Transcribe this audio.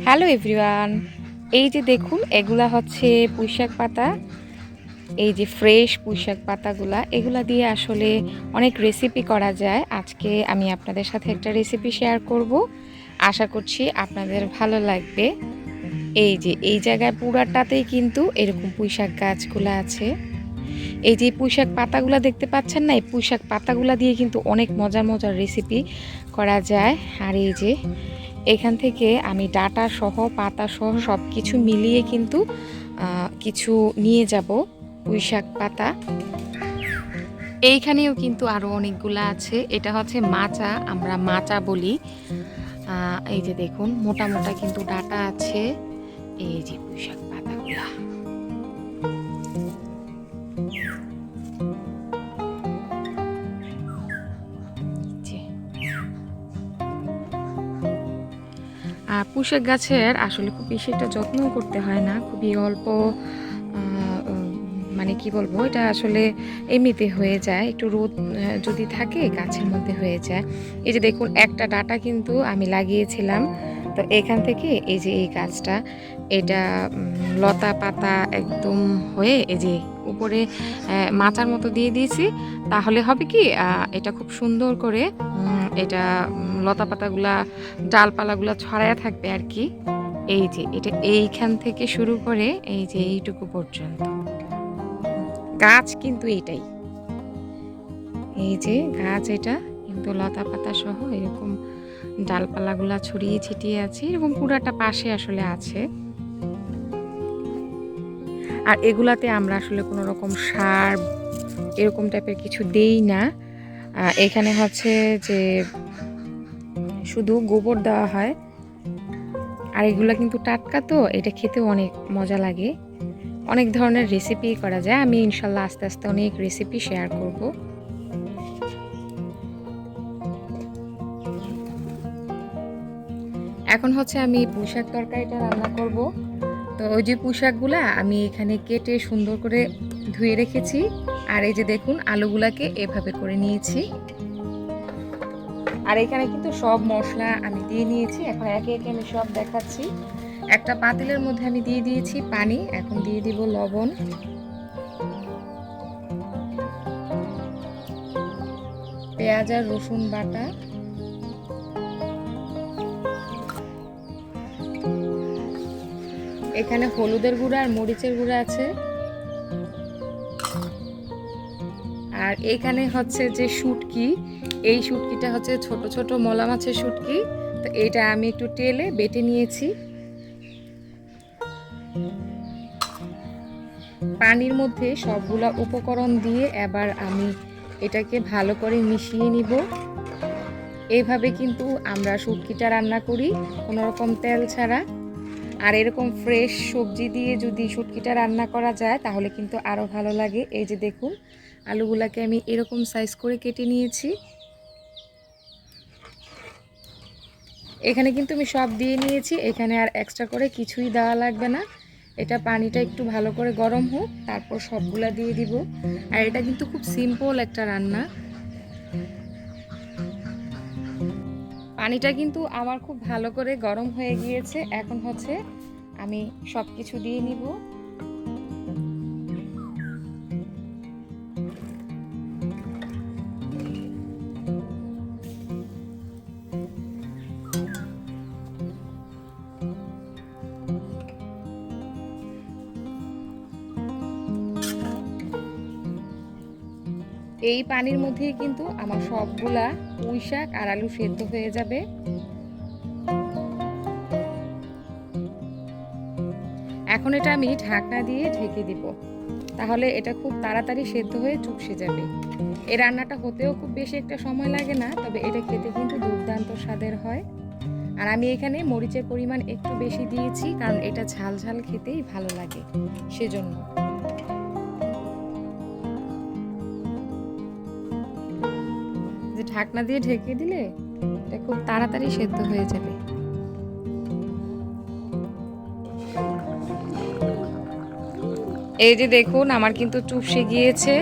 Hello everyone এই যে দেখুন, এগুলা হচ্ছে পুঁইশাক পাতা। এই যে ফ্রেশ পুঁইশাক পাতাগুলা, এগুলা দিয়ে আসলে অনেক রেসিপি করা যায়। আজকে আমি আপনাদের সাথে একটা রেসিপি শেয়ার করব। আশা করছি আপনাদের ভালো লাগবে। এই যে, এই জায়গায় পুরাটাতেই কিন্তু এরকম পুঁইশাক গাছগুলো আছে। এই যে পুঁইশাক পাতাগুলো দেখতে পাচ্ছেন না? এই পুঁইশাক পাতাগুলা দিয়ে কিন্তু অনেক মজার মজার রেসিপি করা যায়। আর এই যে এখান থেকে আমি ডাটা সহ, পাতা সহ সব কিছু মিলিয়ে কিন্তু কিছু নিয়ে যাব, পুঁইশাক পাতা। এইখানেও কিন্তু আরও অনেকগুলা আছে। এটা হচ্ছে মাচা, আমরা মাচা বলি। এই যে দেখুন, মোটা মোটা কিন্তু ডাটা আছে। এই যে পুঁইশাক পাতাগুলা। আর পুঁইশাক গাছের আসলে খুব বেশি একটা যত্ন করতে হয় না, খুবই অল্প মানে কি বলব, এটা আসলে এমনিতে হয়ে যায়, একটু রোদ যদি থাকে গাছের মধ্যে হয়ে যায়। এই যে দেখুন, একটা ডাটা কিন্তু আমি লাগিয়েছিলাম, তো এখান থেকে এই যে এই গাছটা, এটা লতা পাতা একদম হয়ে এই যে উপরে মাচার মতো দিয়ে দিয়েছি, তাহলে হবে কি এটা খুব সুন্দর করে এটা লতা পাতাগুলা ডালপালাগুলা ছড়ায় থাকবে আর কি। এই যে, এটা এইখান থেকে শুরু করে এই যে এইটুকু পর্যন্ত। গাছ কিন্তু এটাই। এই যে গাছ এটা, কিন্তু লতা পাতা সহ এরকম ডালপালাগুলা ছড়িয়ে ছিটিয়ে আছে এরকম পুরাটা পাশে আসলে আছে। আর এগুলাতে আমরা আসলে কোনো রকম সার এরকম টাইপের কিছু দেই না। এখানে হচ্ছে যে শুধু গোবর দেওয়া হয়। আর এগুলো কিন্তু টাটকা তো, এটা খেতেও অনেক মজা লাগে। অনেক ধরনের রেসিপি করা যায়। আমি ইনশাল্লাহ আস্তে আস্তে অনেক রেসিপি শেয়ার করব। এখন হচ্ছে আমি পুঁইশাক তরকারিটা রান্না করব। তো ওই যে পুঁইশাকগুলা আমি এখানে কেটে সুন্দর করে ধুয়ে রেখেছি। আর এই যে দেখুন, আলুগুলাকে এভাবে করে নিয়েছি। আর এখানে কিন্তু সব মশলা আমি দিয়ে নিয়েছি। এখন একে একে আমি সব দেখাচ্ছি। একটা পাতিলের মধ্যে আমি দিয়ে দিয়েছি পানি, এখন দিয়ে দিব লবণ। পেঁয়াজ আর রসুন বাটা। এখানে হলুদের গুঁড়া আর মরিচের গুঁড়া আছে। আর এখানে হচ্ছে যে শুটকি এই শুটকিটা হচ্ছে ছোট ছোট মলা মাছের শুটকি। তো এটা আমি একটু টেলে বেটে নিয়েছি। পানির মধ্যে সবগুলা উপকরণ দিয়ে এবার আমি এটাকে ভালো করে মিশিয়ে নিব। এইভাবে কিন্তু আমরা শুটকিটা রান্না করি, কোনো রকম তেল ছাড়া। আর এরকম ফ্রেশ সবজি দিয়ে যদি শুটকিটা রান্না করা যায়, তাহলে কিন্তু আরও ভালো লাগে। এই যে দেখুন, আলুগুলাকে আমি এরকম সাইজ করে কেটে নিয়েছি। এখানে কিন্তু আমি সব দিয়ে নিয়েছি, এখানে আর এক্সট্রা করে কিছুই দেওয়া লাগবে না। এটা পানিটা একটু ভালো করে গরম হোক, তারপর সবগুলা দিয়ে দিব। আর এটা কিন্তু খুব সিম্পল একটা রান্না। পানিটা কিন্তু আমার খুব ভালো করে গরম হয়ে গিয়েছে। এখন হচ্ছে আমি সব কিছু দিয়ে নিব। এই পানির মধ্যেই কিন্তু আমার সবগুলা পুঁই শাক আর আলু সেদ্ধ হয়ে যাবে। এখন এটা আমি ঢাকনা দিয়ে ঢেকে দিব। তাহলে এটা খুব তাড়াতাড়ি সেদ্ধ হয়ে চুপসে যাবে। এই রান্নাটা হতেও খুব বেশি একটা সময় লাগে না, তবে এটা খেতে কিন্তু দুর্দান্ত স্বাদের হয়। আর আমি এখানে মরিচের পরিমাণ একটু বেশি দিয়েছি, কারণ এটা ঝাল ঝাল খেতেই ভালো লাগে, সেজন্য। যে ঢাকনা দিয়ে ঢেকে দিলে এটা খুব তাড়াতাড়ি সেদ্ধ হয়ে যাবে। এই যে দেখুন, আমার কিন্তু চুপসে গিয়েছে।